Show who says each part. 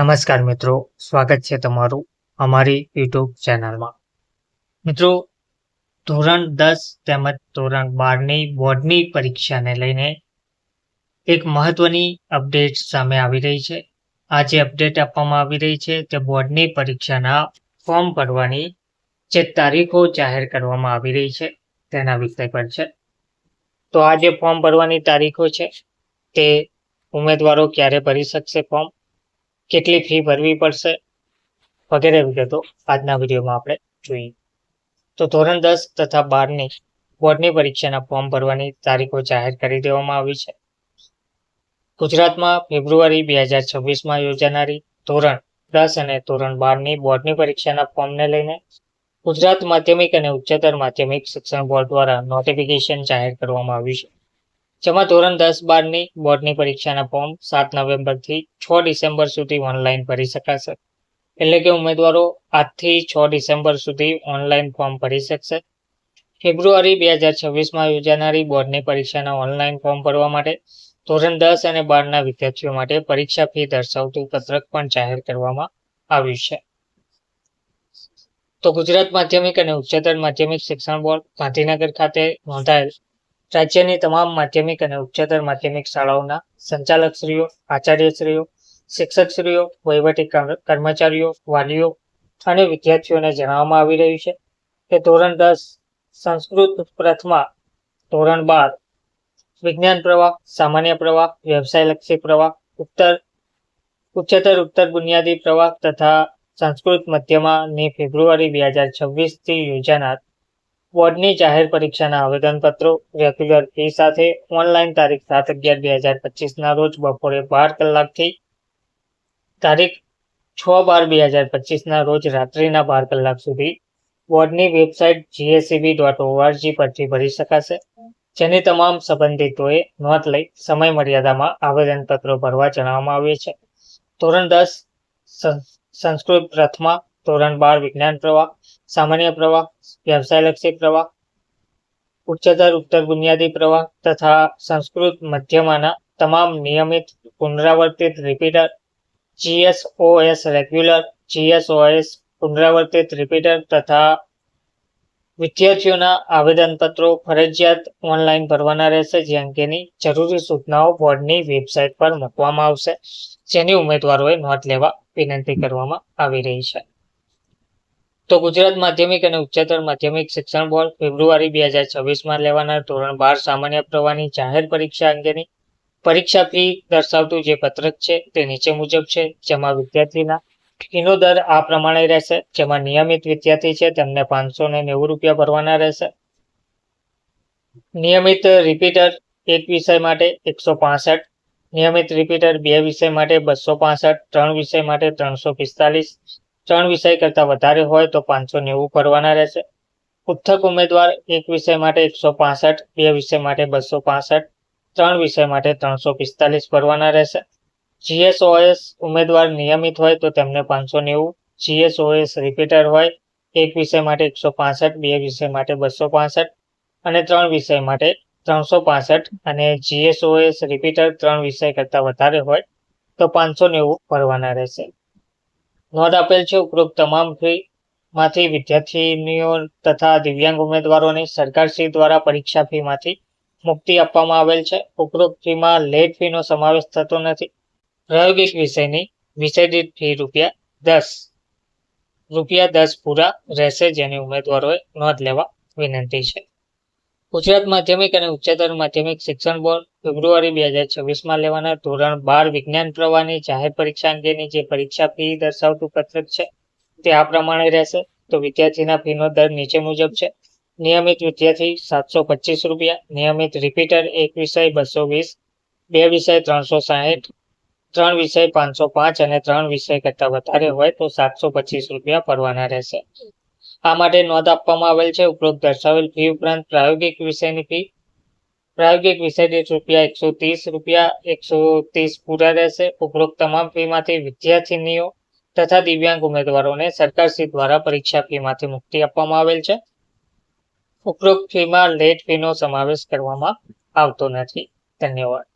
Speaker 1: નમસ્કાર મિત્રો સ્વાગત છે તમારું અમારી યુટ્યુબ ચેનલમાં મિત્રો ધોરણ દસ તેમજ ધોરણ બારની બોર્ડની પરીક્ષાને લઈને એક મહત્વની અપડેટ સામે આવી રહી છે આ જે અપડેટ આપવામાં આવી રહી છે તે બોર્ડની પરીક્ષાના ફોર્મ ભરવાની જે તારીખો જાહેર કરવામાં આવી રહી છે તેના વિષય પર છે તો આ જે ફોર્મ ભરવાની તારીખો છે તે ઉમેદવારો ક્યારે ભરી શકશે ફોર્મ કેટલી ફી ભરવી પડશે વગેરે વિગતો આજના વિડીયોમાં આપણે જોઈએ તો ધોરણ દસ તથા બારની બોર્ડની પરીક્ષાના ફોર્મ ભરવાની તારીખો જાહેર કરી દેવામાં આવી છે ગુજરાતમાં ફેબ્રુઆરી બે હજાર છવ્વીસમાં યોજાનારી ધોરણ દસ અને ધોરણ બારની બોર્ડની પરીક્ષાના ફોર્મને લઈને ગુજરાત માધ્યમિક અને ઉચ્ચતર માધ્યમિક શિક્ષણ બોર્ડ દ્વારા નોટિફિકેશન જાહેર કરવામાં આવ્યું છે જેમાં ધોરણ દસ બારની બોર્ડની પરીક્ષાના ફોર્મ સાત નવેમ્બરથી છ ડિસેમ્બર સુધી ઓનલાઈન ભરી શકાશે એટલે કે ઉમેદવારો આજથી છ ડિસેમ્બર સુધી ઓનલાઈન ફોર્મ ભરી શકશે ફેબ્રુઆરી બે હજાર છવ્વીસમાં યોજાનારી બોર્ડની પરીક્ષાના ઓનલાઈન ફોર્મ ભરવા માટે ધોરણ દસ અને બારના વિદ્યાર્થીઓ માટે પરીક્ષા ફી દર્શાવતું પત્રક પણ જાહેર કરવામાં આવ્યું છે તો ગુજરાત માધ્યમિક અને ઉચ્ચતર માધ્યમિક શિક્ષણ બોર્ડ ગાંધીનગર ખાતે નોંધાયેલ રાજ્યની તમામ માધ્યમિક અને ઉચ્ચતર માધ્યમિક શાળાઓના સંચાલકશ્રીઓ આચાર્યશ્રીઓ શિક્ષકશ્રીઓ વહીવટી કર્મચારીઓ વાલીઓ અને વિદ્યાર્થીઓને જણાવવામાં આવી રહ્યું છે કે ધોરણ દસ સંસ્કૃત પ્રથમા ધોરણ બાર વિજ્ઞાન પ્રવાહ સામાન્ય પ્રવાહ વ્યવસાયલક્ષી પ્રવાહ ઉત્તર ઉચ્ચતર ઉત્તર બુનિયાદી પ્રવાહ તથા સંસ્કૃત મધ્યમાં ને ફેબ્રુઆરી બે હજાર છવ્વીસથી યોજાનાર બોર્ડની જાહેર પરીક્ષાના આવેદનપત્રો રેગ્યુલર ફી સાથે ઓનલાઈન તારીખ સાત અગિયાર બે હજાર પચીસના રોજ બપોરે બાર કલાકથી તારીખ છ બાર બે હજાર પચીસના રોજ રાત્રિના બાર કલાક સુધી બોર્ડની વેબસાઇટ જીએસસીબી ડોટ ઓઆરજી પરથી ભરી શકાશે જેની તમામ સંબંધિતોએ નોંધ લઈ સમય મર્યાદામાં આવેદનપત્રો ભરવા જણાવવામાં આવ્યું છે ધોરણ દસ સંસ્કૃત પ્રથમા ધોરણ બાર વિજ્ઞાન પ્રવાહ સામાન્ય પ્રવાહ વ્યવસાયલક્ષી પ્રવાહ ઉચ્ચતર ઉત્તર બુનિયાદી પ્રવાહ તથા સંસ્કૃત મધ્યમાંના તમામ નિયમિત પુનરાવર્તિત રિપીટર જીએસઓએસ રેગ્યુલર જીએસઓએસ પુનરાવર્તિત રિપીટર તથા વિદ્યાર્થીઓના આવેદનપત્રો ફરજિયાત ઓનલાઈન ભરવાના રહેશે જે અંગેની જરૂરી સૂચનાઓ બોર્ડની વેબસાઇટ પર મૂકવામાં આવશે જેની ઉમેદવારોએ નોંધ લેવા વિનંતી કરવામાં આવી રહી છે તો ગુજરાત માધ્યમિક અને ઉચ્ચતર માધ્યમિક શિક્ષણ બોર્ડ ફેબ્રુઆરી બે હજાર છવ્વીસમાં લેવાનાર ધોરણ બાર સામાન્ય પ્રવાહની જાહેર પરીક્ષા અંગેની પરીક્ષા ફી દર્શાવતું જે પત્રક છે તે નીચે મુજબ છે જેમાં વિદ્યાર્થીના ફીનો દર આ પ્રમાણે રહેશે જેમાં નિયમિત વિદ્યાર્થી છે તેમને પાંચસો ને નેવું રૂપિયા ભરવાના રહેશે નિયમિત રિપીટર એક વિષય માટે એકસો પાસઠ નિયમિત રિપીટર બે વિષય માટે બસો પાસઠ ત્રણ વિષય માટે ત્રણસો પિસ્તાલીસ ત્રણ વિષય કરતાં વધારે હોય તો પાંચસો નેવું ભરવાના રહેશે ઉત્થક ઉમેદવાર એક વિષય માટે એકસો પાસઠ બે વિષય માટે બસો પાસઠ ત્રણ વિષય માટે ત્રણસો પિસ્તાલીસ ભરવાના રહેશે જીએસઓએસ ઉમેદવાર નિયમિત હોય તો તેમને પાંચસો નેવું જીએસઓએસ રિપીટર હોય એક વિષય માટે એકસો પાસઠ બે વિષય માટે બસો પાસઠ અને ત્રણ વિષય માટે ત્રણસો પાસઠ અને જીએસઓએસ રિપીટર ત્રણ વિષય કરતાં વધારે હોય તો પાંચસો નેવું ભરવાના રહેશે નોંધ આપેલ છે ઉપરોક્ત તમામ ફી માંથી વિદ્યાર્થીનીઓ તથા દિવ્યાંગ ઉમેદવારોને સરકારશ્રી દ્વારા પરીક્ષા ફીમાંથી મુક્તિ આપવામાં આવેલ છે ઉપરોક્ત ફીમાં લેટ ફીનો સમાવેશ થતો નથી પ્રાયોગિક વિષયની વિષય દીઠ ફી રૂપિયા દસ રૂપિયા દસ પૂરા રહેશે જેની ઉમેદવારોએ નોંધ લેવા વિનંતી છે ગુજરાત માધ્યમિક અને ઉચ્ચતર માધ્યમિક શિક્ષણ બોર્ડ ફેબ્રુઆરી બે હજાર છવ્વીસમાં લેવાનાર ધોરણ બાર વિજ્ઞાન પ્રવાહની જાહેર પરીક્ષા અંગેની જે પરીક્ષા ફી દર્શાવતું પત્રક છે તે આ પ્રમાણે રહેશે તો વિદ્યાર્થીના ફીનો દર નીચે મુજબ છે નિયમિત વિદ્યાર્થી સાતસો પચીસ રૂપિયા નિયમિત રિપીટર એક વિષય બસો વીસ બે વિષય ત્રણસો સાહીઠ ત્રણ વિષય પાંચસો પાંચ અને ત્રણ વિષય કરતાં વધારે હોય તો સાતસો પચીસ રૂપિયા ભરવાના રહેશે આ માટે નોંધ આપવામાં આવેલ છે ઉપરોક્ત દર્શાવેલ ફી ઉપરાંત પ્રાયોગિક વિષયની ફી પ્રાયોગિક વિષય દીઠ રૂપિયા એકસો ત્રીસ રૂપિયા એકસો ત્રીસ પૂરા રહેશે ઉપરોક્ત તમામ ફીમાંથી વિદ્યાર્થીનીઓ તથા દિવ્યાંગ ઉમેદવારોને સરકારશ્રી દ્વારા પરીક્ષા ફીમાંથી મુક્તિ આપવામાં આવેલ છે ઉપરોક્ત ફીમાં લેટ ફીનો સમાવેશ કરવામાં આવતો નથી ધન્યવાદ